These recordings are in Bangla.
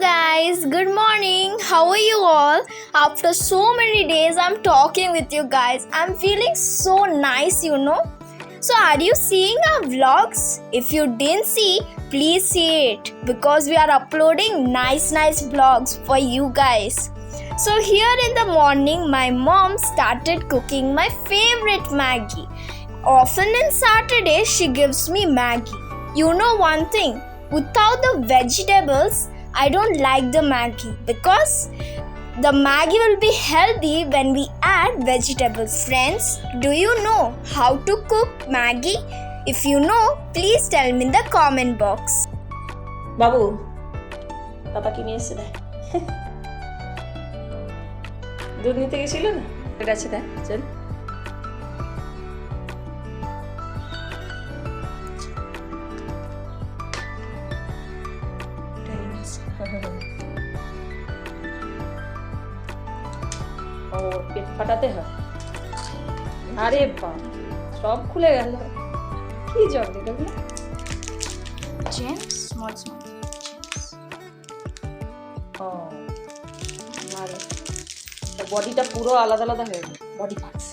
guys, good morning. How are you all? After so many days, I'm talking with you guys. I'm feeling so nice, you know. So, are you seeing our vlogs? If you didn't see, please see it because we are uploading nice, nice vlogs for you guys. So, here in the morning, my mom started cooking my favorite Maggie. Often in Saturday, she gives me Maggie. You know one thing, without the vegetables, I don't like the Maggi because the Maggie will be healthy when we add vegetables. Friends, do you know how to cook Maggi? If you know, please tell me in the comment box. Babu, পাপা কি নিয়ে এসছে দুধ নিতে গেছিল না আছে দেখ চল ও পেট ফাটাতে হয়? আরে বাপ সব খুলে গেল। কি দিল Gems, small, small. ও ভালো। বডিটা পুরো আলাদা আলাদা হয়ে গেল বডি পার্টস।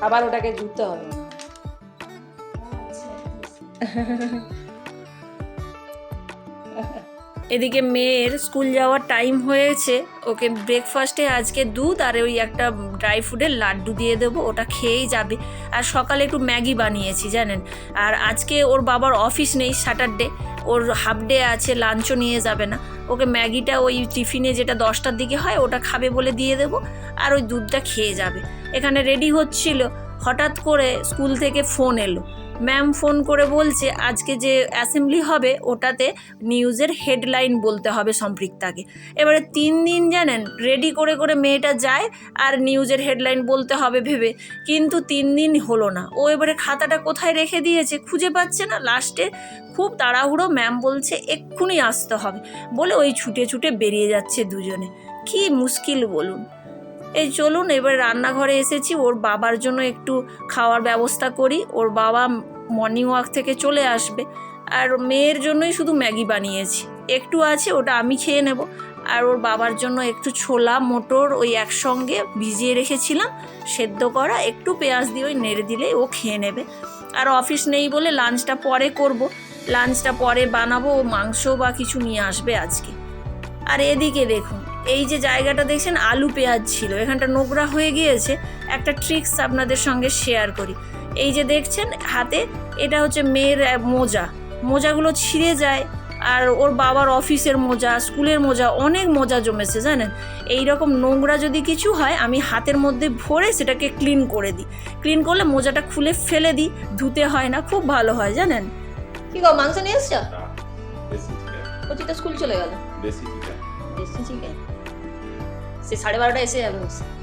আবার ওটাকে জুড়তে হবে। এদিকে মেয়ের স্কুল যাওয়ার টাইম হয়েছে। ওকে ব্রেকফাস্টে আজকে দুধ আর ওই একটা ড্রাই ফ্রুটের লাড্ডু দিয়ে দেবো, ওটা খেয়েই যাবে। আর সকালে একটু ম্যাগি বানিয়েছি, জানেন? আর আজকে ওর বাবার অফিস নেই স্যাটারডে ওর হাফ ডে আছে লাঞ্চও নিয়ে যাবে না। ওকে ম্যাগিটা ওই টিফিনে যেটা দশটার দিকে হয়, ওটা খাবে বলে দিয়ে দেবো, আর ওই দুধটা খেয়ে যাবে। এখানে রেডি হচ্ছিল, হঠাৎ করে স্কুল থেকে ফোন এলো। ম্যাম ফোন করে বলছে, আজকে যে অ্যাসেম্বলি হবে, ওটাতে নিউজের হেডলাইন বলতে হবে সম্পৃক্তাকে। এবারে তিন দিন জানেন, রেডি করে করে মেয়েটা যায় আর নিউজের হেডলাইন বলতে হবে ভেবে, কিন্তু তিন দিন হলো না। ও এবারে খাতাটা কোথায় রেখে দিয়েছে খুঁজে পাচ্ছে না। লাস্টে খুব তাড়াহুড়ো ম্যাম বলছে, এক্ষুনি আসতে হবে। বলে ওই ছুটে ছুটে বেরিয়ে যাচ্ছে দুজনে। কি মুশকিল বলুন। এই চলুন, এবার রান্নাঘরে এসেছি, ওর বাবার জন্য একটু খাওয়ার ব্যবস্থা করি। ওর বাবা মর্নিং ওয়াক থেকে চলে আসবে। আর মেয়ের জন্যই শুধু ম্যাগি বানিয়েছি। একটু আছে, ওটা আমি খেয়ে নেব। আর ওর বাবার জন্য একটু ছোলা, মোটর ওই একসঙ্গে ভিজিয়ে রেখেছিলাম। সেদ্ধ করা, একটু পেঁয়াজ দিয়ে ওই নেড়ে দিলে ও খেয়ে নেবে। আর অফিস নেই বলে লাঞ্চটা পরে করব। লাঞ্চটা পরে বানাবো, ও মাংস বা কিছু নিয়ে আসবে আজকে। আর এদিকে দেখুন, এই যে জায়গাটা দেখছেন, আলু পেঁয়াজ ছিল। এখানটা নোংরা হয়ে গিয়েছে। একটা ট্রিক্স আপনাদের সঙ্গে শেয়ার করি। এই যে দেখছেন হাতে এটা হচ্ছে মেয়ের মোজা। মোজাগুলো ছিঁড়ে যায় আর ওর বাবার অফিসের মোজা স্কুলের মোজা অনেক মোজা জমেছে জানেন? এই রকম নোংরা যদি কিছু হয় আমি হাতের মধ্যে ভরে সেটাকে ক্লিন করে দিই। ক্লিন করলে মোজাটা খুলে ফেলে দিই ধুতে হয় না খুব ভালো হয় জানেন? কি গো মাংস নিয়ে এসছো? না বেশি চিকেন। কচি তো স্কুল চলে গেল। বেশি চিকেন। সে সাড়ে বারোটা এসে যাবে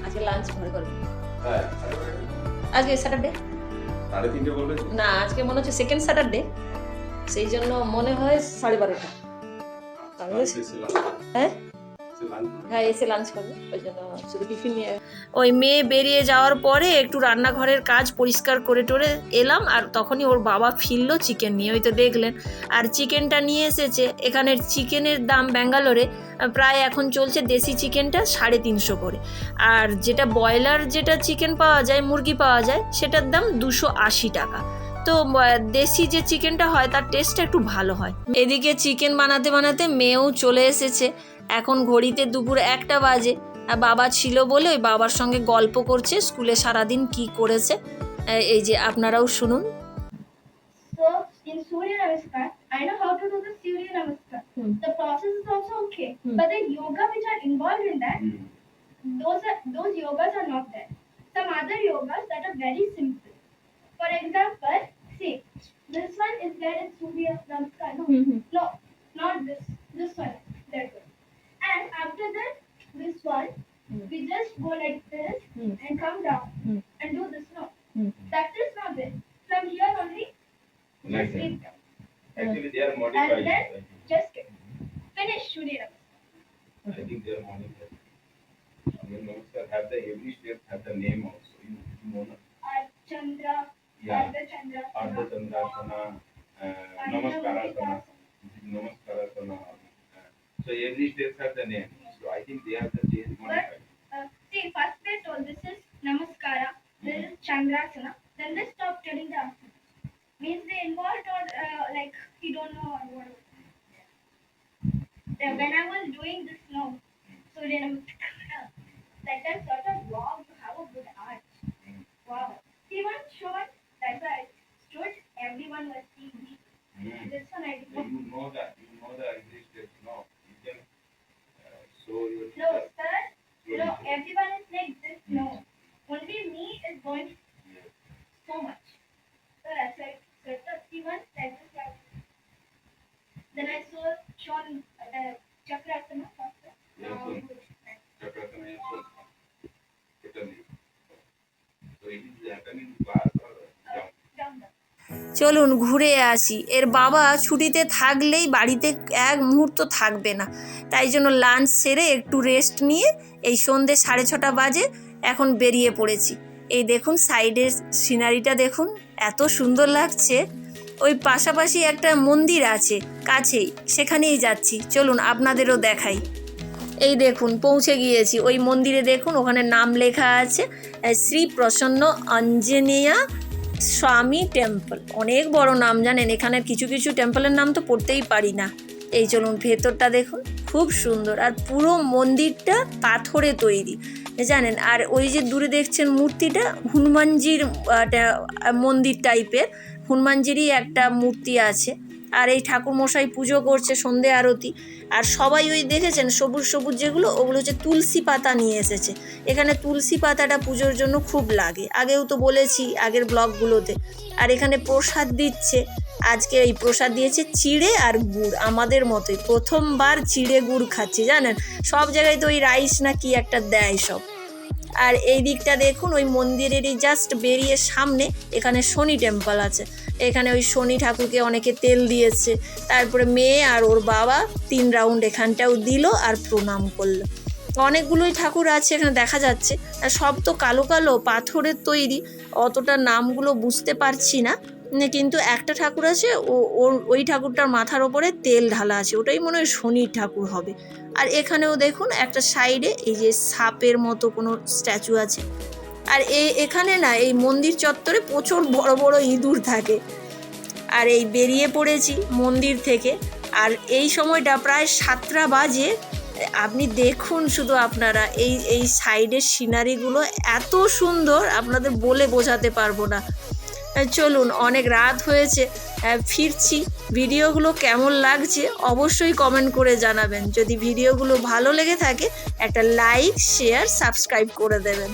আজকে লাঞ্চ ঘরে করবে। হ্যাঁ আজকে স্যাটারডে সাড়ে তিনটে বলবে না আজকে মনে হচ্ছে সেকেন্ড স্যাটারডে সেই জন্য মনে হয় সাড়ে বারোটা। হ্যাঁ? হ্যাঁ এসে লাঞ্চ করবে ওই জন্য শুধু টিফিন নিয়ে। ওই মেয়ে বেরিয়ে যাওয়ার পরে একটু রান্নাঘরের কাজ পরিষ্কার করে টরে এলাম আর তখনই ওর বাবা ফিরলো চিকেন নিয়ে ওই তো দেখলেন। আর চিকেনটা নিয়ে এসেছে এখানের চিকেনের দাম ব্যাঙ্গালোরে প্রায় এখন চলছে দেশি চিকেনটা সাড়ে তিনশো করে। আর যেটা ব্রয়লার যেটা চিকেন পাওয়া যায় মুরগি পাওয়া যায় সেটার দাম দুশো আশি টাকা। তো দেশি যে চিকেনটা হয় তার টেস্টটা একটু ভালো হয়। এদিকে চিকেন বানাতে বানাতে মেয়েও চলে এসেছে এখন ঘড়িতে দুপুর একটা বাজে আর বাবা ছিল বলে ওই বাবার সঙ্গে গল্প করছে স্কুলে সারাদিন কি করেছে এই যে আপনারাও শুনুন So in Surya Namaskar, I know how to do the Surya Namaskar. Hmm. The process is also okay, Hmm. but the yoga which are involved in that, hmm. those are those yogas are not there. Some other yogas that are very simple. For example, see, this one is there in Surya Namaskar. No, hmm. no, not this. This one, that one. And after that, this one, we just go like this Hmm. and come down Hmm. and do this. No, Hmm. that is not there. From here only, just keep down. Actually, they are modified. And then just finish Surya Namaskar. I think they are modified. Surya Namaskar have the every step have the name also. You, you know, na? Chandra, Yeah. Ardha Chandra, Ardha Chandrasana, uh, Namaskarasana. Namaskara So every step has a name. I think they have to change one But- Uh, see, first they told this is Namaskara, this is Chandrasana. Then they stopped telling the asana. Means they involved or uh, like he don't know or what. Uh, when I was doing this now, so then that time চলুন ঘুরে আসি। এর বাবা ছুটিতে থাকলেই বাড়িতে এক মুহূর্ত থাকবে না। তাই জন্য লাঞ্চ সেরে একটু রেস্ট নিয়ে এই সন্ধে সাড়ে ছটা বাজে এখন বেরিয়ে পড়েছি। এই দেখুন সাইডের সিনারিটা দেখুন, এত সুন্দর লাগছে। ওই পাশাপাশি একটা মন্দির আছে, কাছেই, সেখানেই যাচ্ছি। চলুন আপনাদেরও দেখাই। এই দেখুন, পৌঁছে গিয়েছি। ওই মন্দিরে দেখুন, ওখানে নাম লেখা আছে, শ্রী প্রসন্ন অঞ্জনেয়া স্বামী টেম্পল। অনেক বড় নাম জানেন, এখানের কিছু কিছু টেম্পলের নাম তো পড়তেই পারি না। এই চলুন ভেতরটা দেখুন, খুব সুন্দর। আর পুরো মন্দিরটা পাথরে তৈরি জানেন? আর ওই যে দূরে দেখছেন মূর্তিটা, হনুমানজির মন্দির টাইপের হনুমানজিরই একটা মূর্তি আছে। আর এই ঠাকুর মশাই পুজো করছে, সন্ধে আরতি। আর সবাই ওই দেখেছেন সবুজ সবুজ যেগুলো, ওগুলো হচ্ছে তুলসী পাতা নিয়ে এসেছে। এখানে তুলসী পাতাটা পুজোর জন্য খুব লাগে। আগেও তো বলেছি আগের ব্লগগুলোতে। আর এখানে প্রসাদ দিচ্ছে। আজকে এই প্রসাদ দিয়েছে চিড়ে আর গুড়, আমাদের মতোই। প্রথমবার চিড়ে গুড় খাচ্ছি, জানেন? সব জায়গায় তো ওই রাইস না কি একটা দেয় সব। আর এই দিকটা দেখুন, ওই মন্দিরেরই জাস্ট বেরিয়ে সামনে এখানে শনি টেম্পল আছে। এখানে ওই শনি ঠাকুরকে অনেকে তেল দিয়েছে। তারপরে মেয়ে আর ওর বাবা তিন রাউন্ড এখানটাও দিল আর প্রণাম করল। অনেকগুলোই ঠাকুর আছে এখানে দেখা যাচ্ছে। আর সব তো কালো কালো, পাথরের তৈরি। অতটা নামগুলো বুঝতে পারছি না। কিন্তু একটা ঠাকুর আছে, ও, ওর, ওই ঠাকুরটার মাথার ওপরে তেল ঢালা আছে, ওটাই মনে হয় শনির ঠাকুর হবে। আর এখানেও দেখুন, একটা সাইডে এই যে সাপের মতো কোনো স্ট্যাচু আছে। আর এই এখানে না, এই মন্দির চত্বরে প্রচুর বড় বড় ইঁদুর থাকে। আর এই বেরিয়ে পড়েছি মন্দির থেকে। আর এই সময়টা প্রায় সাতটা বাজে। আপনি দেখুন শুধু আপনারা, এই এই সাইডের সিনারিগুলো এত সুন্দর, আপনাদের বলে বোঝাতে পারব না। চলুন, অনেক রাত হয়েছে। ফিরছি। ভিডিওগুলো কেমন লাগছে অবশ্যই কমেন্ট করে জানাবেন। যদি ভিডিওগুলো ভালো লেগে থাকে, একটা লাইক শেয়ার সাবস্ক্রাইব করে দেবেন।